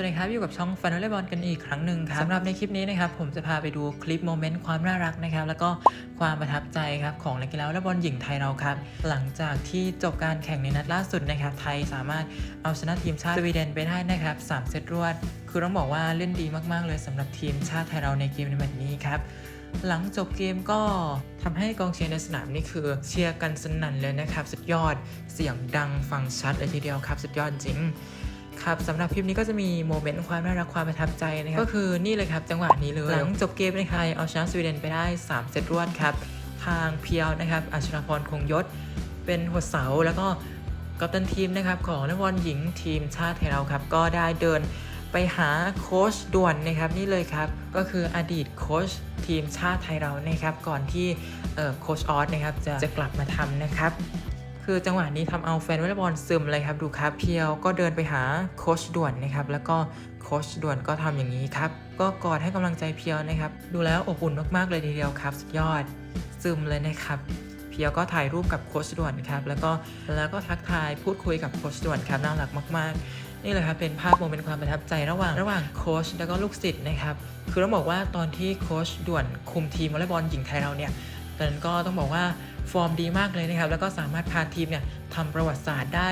วัสดีครับอยู่กับช่องฟันวอลเลย์บอลกันอีกครั้งหนึ่งครับสำหรับในคลิปนี้นะครับผมจะพาไปดูคลิปโมเมนต์ความน่ารักนะครับแล้วก็ความประทับใจครับของนักกีฬาวอลเลย์บอลหญิงไทยเราครับหลังจากที่จบการแข่งในนัดล่าสุดนะครับไทยสามารถเอาชนะทีมชาติสวีเดนไปได้นะครับสามเซตรวด คือต้องบอกว่าเล่นดีมากๆเลยสำหรับทีมชาติไทยเราในเกมในแมตช์นี้ครับหลังจบเกมก็ทำให้กองเชียร์ในสนามนี่คือเชียร์กันสนั่นเลยนะครับสุดยอดเสียงดังฟังชัดเลยทีเดียวครับสุดยอดจริง ครับสำหรับคลิปนี้ก็จะมีโมเมนต์ความน่ารักความประทับใจนะครับก็คือนี่เลยครับจังหวะนี้เลย หลังจบเกมในไทยเอาชนะสวีเดนไปได้3เซตรวดครับทางเพียวนะครับอัชรพรคงยศ เป็นหัวเสาแล้วก็กัปตันทีมนะครับของนักบอลหญิงทีมชาติไทยเราครับ ก็ได้เดินไปหาโค้ชด่วนนะครับนี่เลยครับ ก็คืออดีตโค้ชทีมชาติไทยเรานะครับ ก่อนที่เอ่อโค้ชออสนะครับจะจะกลับมาทำนะครับ คือจังหวะนี้ทำเอาแฟนวอลเลย์บอลซึมเลยครับดูครับเพียวก็เดินไปหาโค้ชด่วนนะครับแล้วก็โค้ชด่วนก็ทำอย่างนี้ครับก็กอดให้กำลังใจเพียวนะครับดูแล้วอบอุ่นมากๆเลยทีเดียวครับสุดยอดซึมเลยนะครับเพียวก็ถ่ายรูปกับโค้ชด่วนครับแล้วก็แล้วก็ทักทายพูดคุยกับโค้ชด่วนครับน่ารักมากๆนี่เลยครับเป็นภาพโมเมนต์ความประทับใจระหว่างระหว่างโค้ชแล้วก็ลูกศิษย์นะครับ คือต้องบอกว่าตอนที่โค้ชด่วนคุมทีมวอลเลย์บอลหญิงไทยเราเนี่ย ตอนนั้นก็ต้องบอกว่าฟอร์มดีมากเลยนะครับ แล้วก็สามารถพาทีมเนี่ยทำประวัติศาสตร์ได้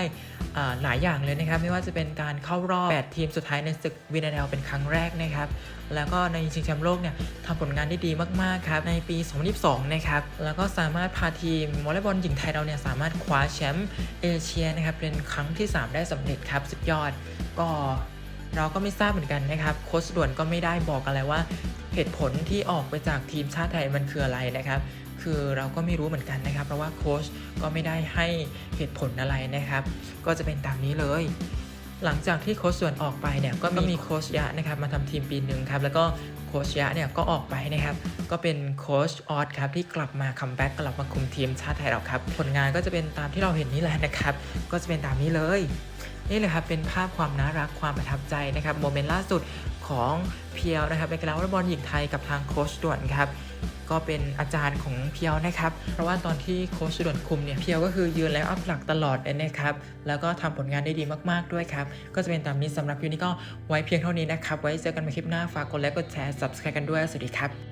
หลายอย่างเลยนะครับ ไม่ว่าจะเป็นการเข้ารอบ 8 ทีมสุดท้ายในศึกวินาเดลเป็นครั้งแรกนะครับ แล้วก็ในชิงแชมป์โลกเนี่ยทำผลงานได้ดีมากๆครับ ในปี 2022 นะครับ แล้วก็สามารถพาทีมวอลเลย์บอลหญิงไทยเราเนี่ยสามารถคว้าแชมป์เอเชียนะครับเป็นครั้งที่ 3 ได้สำเร็จครับสุดยอด ก็เราก็ไม่ทราบเหมือนกันนะครับโค้ชด่วนก็ไม่ได้บอกอะไรว่าเหตุผลที่ออกไปจากทีมชาติไทยมันคืออะไรนะครับ คือเราก็ไม่รู้เหมือนกันนะครับ เพราะว่าโค้ชก็ไม่ได้ให้เหตุผลอะไรนะครับ ก็จะเป็นตามนี้เลย หลังจากที่โค้ชส่วนออกไปเนี่ยก็มีโค้ชยะนะครับมาทำทีมปีหนึ่งครับแล้วก็โค้ชยะเนี่ยก็ออกไปนะครับ ก็เป็นโค้ชออสครับที่กลับมาคัมแบ็กกลับมาคุมทีมชาติไทยเราครับ ผลงานก็จะเป็นตามที่เราเห็นนี่แหละนะครับ ก็จะเป็นตามนี้เลยนี่เลยครับเป็นภาพความน่ารักความประทับใจนะครับโมเมนต์ล่าสุดของเพียวนะครับเป็นกีฬาวอลเลย์บอลหญิงไทยกับทางโค้ชด่วนครับ ก็เป็นอาจารย์ของเพียวนะครับ เพราะว่าตอนที่โค้ชด่วนคุมเนี่ยเพียวก็คือยืนแล้วอัพหลักตลอดเลยนะครับ แล้วก็ทำผลงานได้ดีมากๆด้วยครับ ก็จะเป็นตามนี้สำหรับคลิปนี้ก็ไว้เพียงเท่านี้นะครับ ไว้เจอกันใหม่คลิปหน้า ฝากกดไลค์ กดแชร์ subscribe กันด้วย สวัสดีครับ